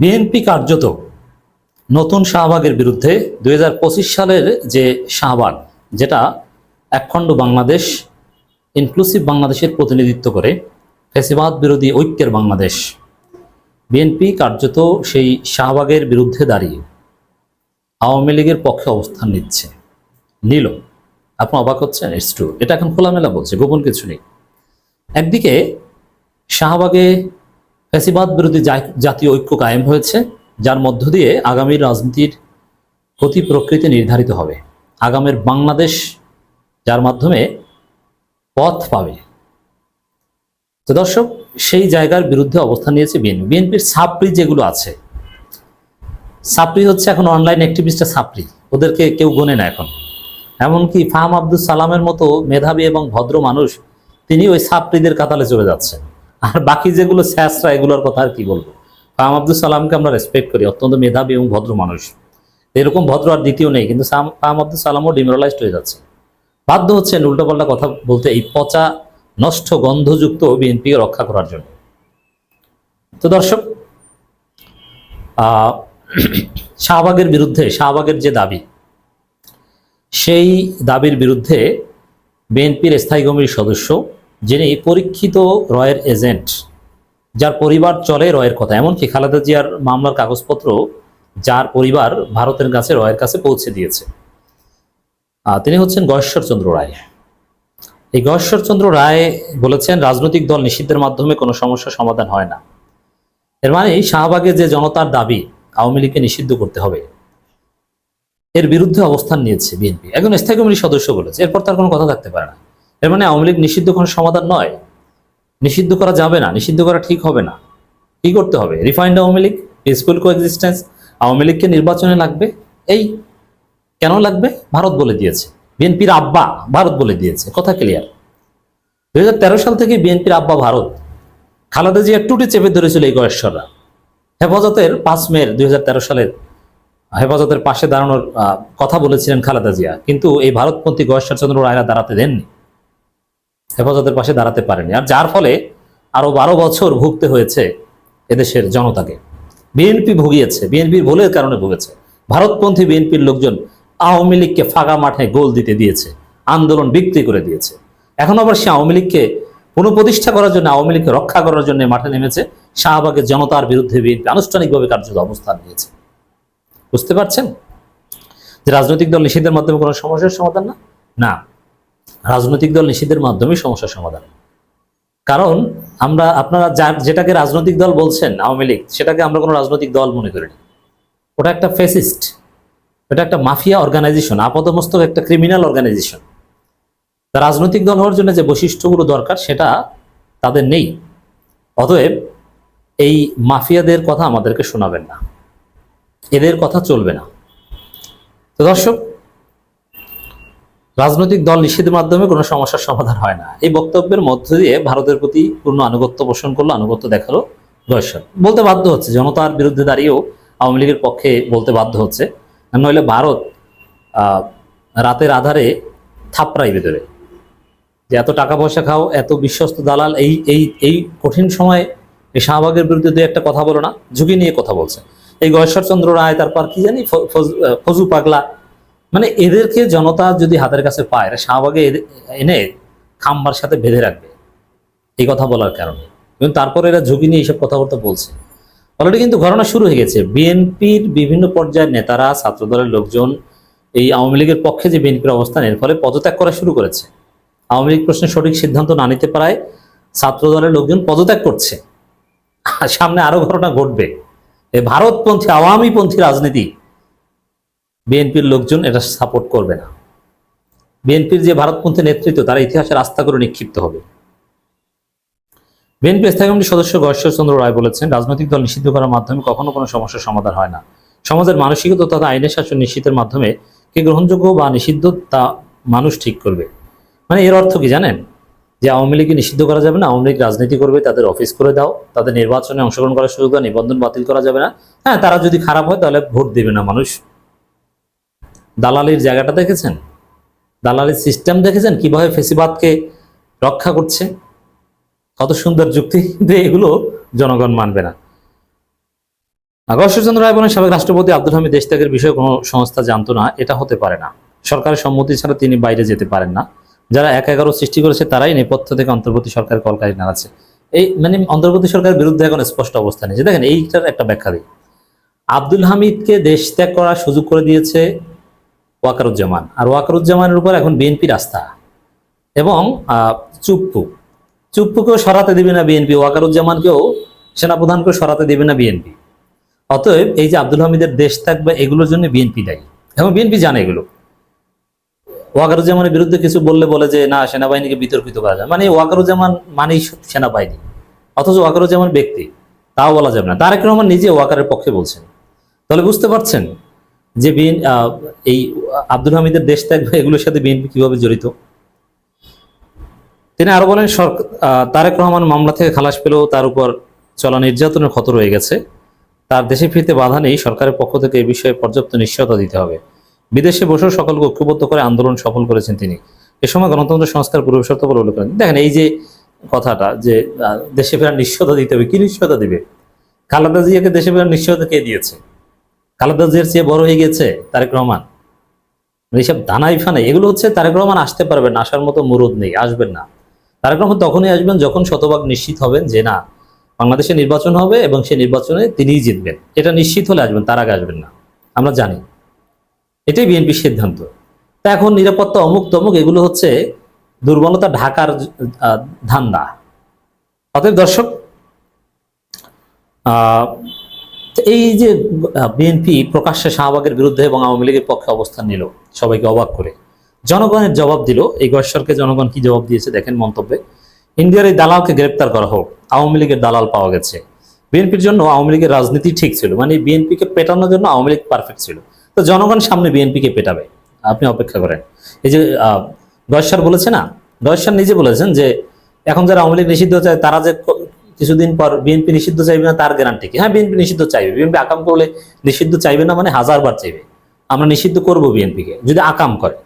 BNP কার্যত নতুন শাহবাগের বিরুদ্ধে দুই সালের যে শাহবাগ, যেটা একখণ্ড বাংলাদেশ ইনক্লুসিভ বাংলাদেশের প্রতিনিধিত্ব করে, ফেসিবাদ বিরোধী ঐক্যের বাংলাদেশ। বিএনপি কার্যত সেই শাহবাগের বিরুদ্ধে দাঁড়িয়ে আওয়ামী লীগের পক্ষে অবস্থান নিচ্ছে। নিল, আপনি অবাক হচ্ছেন? ইটস এটা এখন খোলামেলা বলছে, গোপন কিছু নেই। একদিকে শাহবাগে ফ্যাসিবাদ বিরোধী জাতীয় ঐক্য কায়েম হয়েছে, যার মধ্য দিয়ে আগামী রাজনীতির গতি প্রকৃতি নির্ধারিত হবে। আগামের বাংলাদেশ, যার মাধ্যমে পথ পাবে। তো দর্শক, সেই জায়গার বিরুদ্ধে অবস্থান নিয়েছে বিএনপি। বিএনপির সাপ্রি যেগুলো আছে, সাপ্রি হচ্ছে এখন অনলাইন অ্যাক্টিভিস্টটা সাপ্রি। ওদেরকে কেউ গোনে না এখন। এমনকি ফাহাম আব্দুল সালামের মতো মেধাবী এবং ভদ্র মানুষ, তিনি ওই সাপ্রিদের কাতালে চলে যাচ্ছেন। আর বাকি যেগুলো স্যাসরা এগুলোর কথা আর কি বলব? ফাহাম আব্দুল সালামকে আমরা রেসপেক্ট করি, অত্যন্ত মেধাবী এবং ভদ্র মানুষ। এরকম ভদ্র আর দ্বিতীয় নেই, কিন্তু ফাহাম আব্দুল সালামও ডিমোরালাইজড হয়ে যাচ্ছে। বাধ্য হচ্ছেন উল্টোপাল্টা কথা বলতে এই পচা, নষ্ট, গন্ধযুক্ত বিএনপি রক্ষা করার জন্য। তো দর্শক শাহবাগের বিরুদ্ধে, শাহবাগের যে দাবি, সেই দাবির বিরুদ্ধে বিএনপির স্থায়ী কমিটির সদস্য যিনি পরীক্ষিত রয়ের এজেন্ট, যার পরিবার চলে রয়ের কথা। এমনকি খালেদা জিয়ার মামলার কাগজপত্র যার পরিবার ভারতের কাছে, রয়ের কাছে পৌঁছে দিয়েছে। তিনি হচ্ছেন গয়েশ্বরচন্দ্র রায়। এই গয়েশ্বরচন্দ্র রায় বলেছেন, রাজনৈতিক দল নিষিদ্ধের মাধ্যমে কোনো সমস্যা সমাধান হয় না। এর মানে শাহবাগে যে জনতার দাবি, আওয়ামী লীগকে নিষিদ্ধ করতে হবে, এর বিরুদ্ধে অবস্থান নিয়েছে বিএনপি। একজন স্থায়ী কমিটির সদস্য বলেছে, এরপর তার কোনো কথা থাকতে পারে না। এর মানে আওয়ামী লীগ নিষিদ্ধ কোনো সমাধান নয়। নিষিদ্ধ করা যাবে না, নিষিদ্ধ করা ঠিক হবে না। কি করতে হবে? Refined Awami League peaceful coexistence Awami লীগকে নির্বাচনে লাগবে? এই কেন লাগবে? ভারত বলে দিয়েছে। বিএনপির আব্বা ভারত বলে দিয়েছে। কথা ক্লিয়ার দুই হাজার তেরো সাল থেকে বিএনপির আব্বা ভারত। খালেদা জিয়া টুটে চেপে ধরেছিল এই গয়েশ্বররা হেফাজতের পাঁচ মের দুই সালের, হেফাজতের পাশে দাঁড়ানোর কথা বলেছিলেন খালেদা জিয়া। কিন্তু এই ভারতপন্থী গয়েশ্বরচন্দ্র রায়রা দাঁড়াতে দেননি। হেফাজতের পাশে দাঁড়াতে পারেনি। আর যার ফলে আরও বারো বছর ভুগতে হয়েছে এদেশের জনতাকে। বিএনপি ভুগিয়েছে, বিএনপির ভুলের কারণে ভুগেছে। ভারতপন্থী বিএনপির লোকজন আওয়ামী লীগকে ফাঁকা মাঠে গোল দিতে দিয়েছে, আন্দোলন বিক্রি করে দিয়েছে। এখন আবার সে আওয়ামী লীগকে পুনঃপ্রতিষ্ঠা করার জন্য, আওয়ামী লীগকে রক্ষা করার জন্য মাঠে নেমেছে। শাহবাগের জনতার বিরুদ্ধে বিএনপি আনুষ্ঠানিকভাবে কার্যত অবস্থান নিয়েছে। বুঝতে পারছেন? যে রাজনৈতিক দল নিষেধের মাধ্যমে কোনো সমস্যার সমাধান না? না। রাজনৈতিক দল নিষিদ্ধের মাধ্যমেই সমস্যার সমাধান। কারণ আমরা, আপনারা যা, যেটাকে রাজনৈতিক দল বলছেন, আওয়ামী লীগ, সেটাকে আমরা কোনো রাজনৈতিক দল মনে করি না। ওটা একটা ফেসিস্ট এটা একটা মাফিয়া অর্গানাইজেশন আপাতমস্তক একটা ক্রিমিনাল অর্গানাইজেশন। তা রাজনৈতিক দল হওয়ার জন্য যে বৈশিষ্ট্যগুলো দরকার, সেটা তাদের নেই। অতএব এই মাফিয়াদের কথা আমাদেরকে শোনাবেন না। এদের কথা চলবে না। তো দর্শক রাজনৈতিক দল নিষেধের মাধ্যমে কোনো সমস্যার সমাধান হয় না। এই বক্তব্যের মধ্য দিয়ে ভারতের প্রতি পূর্ণ আনুগত্য পোষণ করল, আনুগত্য দেখাল দর্শক বলতে বাধ্য হচ্ছে, জনতার বিরুদ্ধে দাঁড়িয়েও আওয়ামী লীগের পক্ষে বলতে বাধ্য হচ্ছে। নইলে ভারত রাতের আধারে থাপড়াই ভেতরে। যে এত টাকা পয়সা খাও, এত বিশ্বস্ত দালাল, এই এই এই কঠিন সময়ে এই শাহবাগের বিরুদ্ধে দু একটা কথা বলো না, ঝুঁকি নিয়ে কথা বলছে। এই গয়েশ্বরচন্দ্র রায়, তারপর কি জানি ফজু পাগলা মানে এদেরকে জনতা যদি হাতের কাছে পায় শাহবাগে এনে খাম্বার সাথে বেঁধে রাখবে। এই কথা বলার কারণে। এবং তারপর এরা ঝুঁকি নিয়ে এইসব কথাবার্তা বলছে। অলরেডি কিন্তু ঘটনা শুরু হয়ে গেছে। বিএনপির বিভিন্ন পর্যায়ের নেতারা, ছাত্রদলের লোকজন, এই আওয়ামী লীগের পক্ষে যে বিএনপির অবস্থান, এর ফলে পদত্যাগ করা শুরু করেছে। আওয়ামী লীগ প্রশ্নে সঠিক সিদ্ধান্ত না নিতে পারায় ছাত্রদলের লোকজন পদত্যাগ করছে। সামনে আরও ঘটনা ঘটবে। ভারতপন্থী, আওয়ামীপন্থী রাজনীতি বিএনপির লোকজন এটা সাপোর্ট করবে না। বিএনপির যে ভারতপন্থী নেতৃত্ব, তারা ইতিহাসের আস্থা করে নিক্ষিপ্ত হবে। বিএনপি স্থায়ী কমিটির সদস্য গয়েশ্বরচন্দ্র রায় বলেছেন, রাজনৈতিক দল নিষিদ্ধ করার মাধ্যমে কখনো কোনো সমস্যার সমাধান হয় না। সমাজের মানসিকতা তথা আইনের শাসন নিশ্চিতের মাধ্যমে কে গ্রহণযোগ্য বা নিষিদ্ধ তা মানুষ ঠিক করবে। মানে এর অর্থ কি জানেন? যে আওয়ামী লীগকে নিষিদ্ধ করা যাবে না, আওয়ামী লীগ রাজনীতি করবে, তাদের অফিস করে দাও, তাদের নির্বাচনে অংশগ্রহণ করার সুযোগ দাও, নিবন্ধন বাতিল করা যাবে না। হ্যাঁ তারা যদি খারাপ হয় তাহলে ভোট দেবে না মানুষ। দালালির জায়গাটা দেখেছেন? দালালির সিস্টেম দেখেছেন? কীভাবে ফেসিবাদকে রক্ষা করছে? কত সুন্দর যুক্তি, কিন্তু এগুলো জনগণ মানবে না। আগস্টচন্দ্র রায় বলেন, সাবেক রাষ্ট্রপতি আব্দুল হামিদ দেশ ত্যাগের বিষয়ে কোনো সংস্থা জানতো না, এটা হতে পারে না। সরকারের সম্মতি ছাড়া তিনি বাইরে যেতে পারেন না। যারা এক এগারো সৃষ্টি করেছে, তারাই নেপথ্য থেকে অন্তর্বর্তী সরকার কলকারি নাড়াচ্ছে। এই মানে অন্তর্বর্তী সরকারের বিরুদ্ধে এখন স্পষ্ট অবস্থান নিয়েছে দেখেন, এইটার একটা ব্যাখ্যা দিই। আব্দুল হামিদকে দেশ ত্যাগ করার সুযোগ করে দিয়েছে ওয়াকারুজ্জামান। আর ওয়াকারুজ্জামানের উপর এখন বিএনপির আস্থা এবং চুপ্পু। চুপ্পুকেও সরাতে দেবে না বিএনপি, ওয়াকারুজ্জামানকেও সেনাপ্রধানকেও সরাতে দেবে না বিএনপি। অতএব এই যে আব্দুল হামিদের দেশ থাকবে, এগুলোর জন্য বিএনপি দায়ী। এবং বিএনপি জানে এগুলো। ওয়াকারুজ্জামানের বিরুদ্ধে কিছু বললে বলে যে, না, সেনাবাহিনীকে বিতর্কিত করা যায়। মানে ওয়াকারুজ্জামান মানেই সেনাবাহিনী। অথচ ওয়াকারুজ্জামান ব্যক্তি। তাও বলা যাবে না। তারেক রহমান নিজে ওয়াকারের পক্ষে বলছেন। তাহলে বুঝতে পারছেন যে বিএন এই আব্দুল হামিদের দেশ থাকবে এগুলোর সাথে বিএনপি কীভাবে জড়িত? তিনি আরও বলেন তারেক রহমান মামলা থেকে খালাস পেলেও তার উপর চলা নির্যাতনের ক্ষত রয়ে গেছে। তার দেশে ফিরতে বাধা নেই, সরকারের পক্ষ থেকে এই বিষয়ে পর্যাপ্ত নিশ্চয়তা দিতে হবে। বিদেশে বসেও সকলকে ঐক্যবদ্ধ করে আন্দোলন সফল করেছেন তিনি। এ সময় গণতন্ত্র সংস্কার পূর্বশর্ত বলে উল্লেখ করেন। দেখেন, এই যে কথাটা যে দেশে ফেরার নিশ্চয়তা দিতে হবে, কি নিশ্চয়তা দিবে? খালেদা জিয়াকে দেশে ফেরার নিশ্চয়তা কে দিয়েছে? খালেদা চেয়ে বড় হয়ে গেছে তারেক রহমান। মানে এইসব দানাই ফানাই এগুলো হচ্ছে তারেক রহমান আসতে পারবেন না, আসার মতো মুরুদ নেই আসবেন না। তারেক রহমান তখনই আসবেন যখন শতভাগ নিশ্চিত হবেন যে না বাংলাদেশে নির্বাচন হবে এবং সেই নির্বাচনে তিনিই জিতবেন। এটা নিশ্চিত হলে আসবেন তার আগে আসবেন না। আমরা জানি। এটাই বিএনপির সিদ্ধান্ত। তা এখন নিরাপত্তা অমুক তমুক এগুলো হচ্ছে দুর্বলতা ঢাকার ধান্দা। অতএব দর্শক তো এই যে বিএনপি প্রকাশ্যে শাহবাগের বিরুদ্ধে এবং আওয়ামী লীগের পক্ষে অবস্থান নিল, সবাইকে অবাক করে। জনগণের জবাব দিল, এই গশ্বরকে জনগণ কি জবাব দিয়েছে দেখেন মন্তব্যে, ইন্ডিয়ার এই দালালকে গ্রেপ্তার করা হোক, আওয়ামী লীগের দালাল পাওয়া গেছে। বিএনপির জন্য আওয়ামী লীগের রাজনীতি ঠিক ছিল মানে বিএনপিকে পেটানোর জন্য আওয়ামী লীগ পারফেক্ট ছিল। তো জনগণ সামনে বিএনপিকে পেটাবে, আপনি অপেক্ষা করেন। এই যে গয়েশ্বর বলেছে না, গয়েশ্বর নিজে বলেছেন যে, এখন যারা আওয়ামী লীগ নিষিদ্ধ চায়, তারা যে কিছুদিন পর বিএনপি নিষিদ্ধ চাইবে না, তার গ্যারান্টি কি? হ্যাঁ বিএনপি নিষিদ্ধ চাইবে। বিএনপি আকাম করলে নিষিদ্ধ চাইবে না মানে হাজারবার চাইবে। আমরা নিষিদ্ধ করব বিএনপিকে, যদি আকাম করে।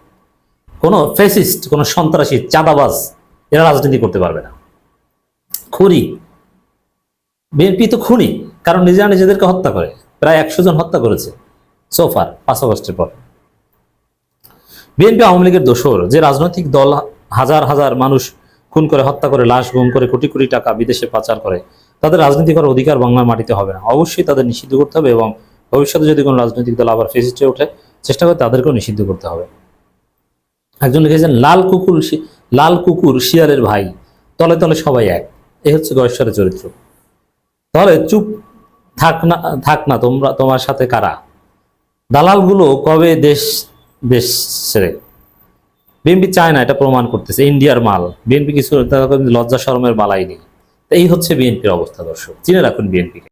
কোনো ফেসিস্ট কোনো সন্ত্রাসী, চাঁদাবাজ, এরা রাজনীতি করতে পারবে না। খুনি। বিএনপি তো খুনি, কারণ নিজেরা নিজেদেরকে হত্যা করে। প্রায় একশো জন হত্যা করেছে সোফার পাঁচ আগস্টের পর। বিএনপি আওয়ামী লীগের দোসর যে রাজনৈতিক দল হাজার হাজার মানুষ খুন করে, হত্যা করে, লাশ গুম করে, কোটি কোটি টাকা বিদেশে পাচার করে, তাদের রাজনীতি করার অধিকার বাংলার মাটিতে হবে না। অবশ্যই তাদের নিষিদ্ধ করতে হবে এবং ভবিষ্যতে যদি কোনো রাজনৈতিক দল আবার ফেসিস্টে ওঠে, চেষ্টা করে তাদেরকেও নিষিদ্ধ করতে হবে। একজন লিখেছেন, লাল কুকুর লাল কুকুর শিয়ালের ভাই, তলে তলে সবাই এক। এই হচ্ছে গয়েশ্বরের চরিত্র। তাহলে চুপ থাক না থাক না, তোমরা, তোমার সাথে কারা? দালালগুলো কবে দেশ দেশ ছেড়ে? বিএনপি চায় না এটা প্রমাণ করতেছে ইন্ডিয়ার মাল। বিএনপি কিছু লজ্জা শরমের বালাই নেই। এই হচ্ছে বিএনপির অবস্থা, দর্শক। চিনে রাখুন বিএনপিকে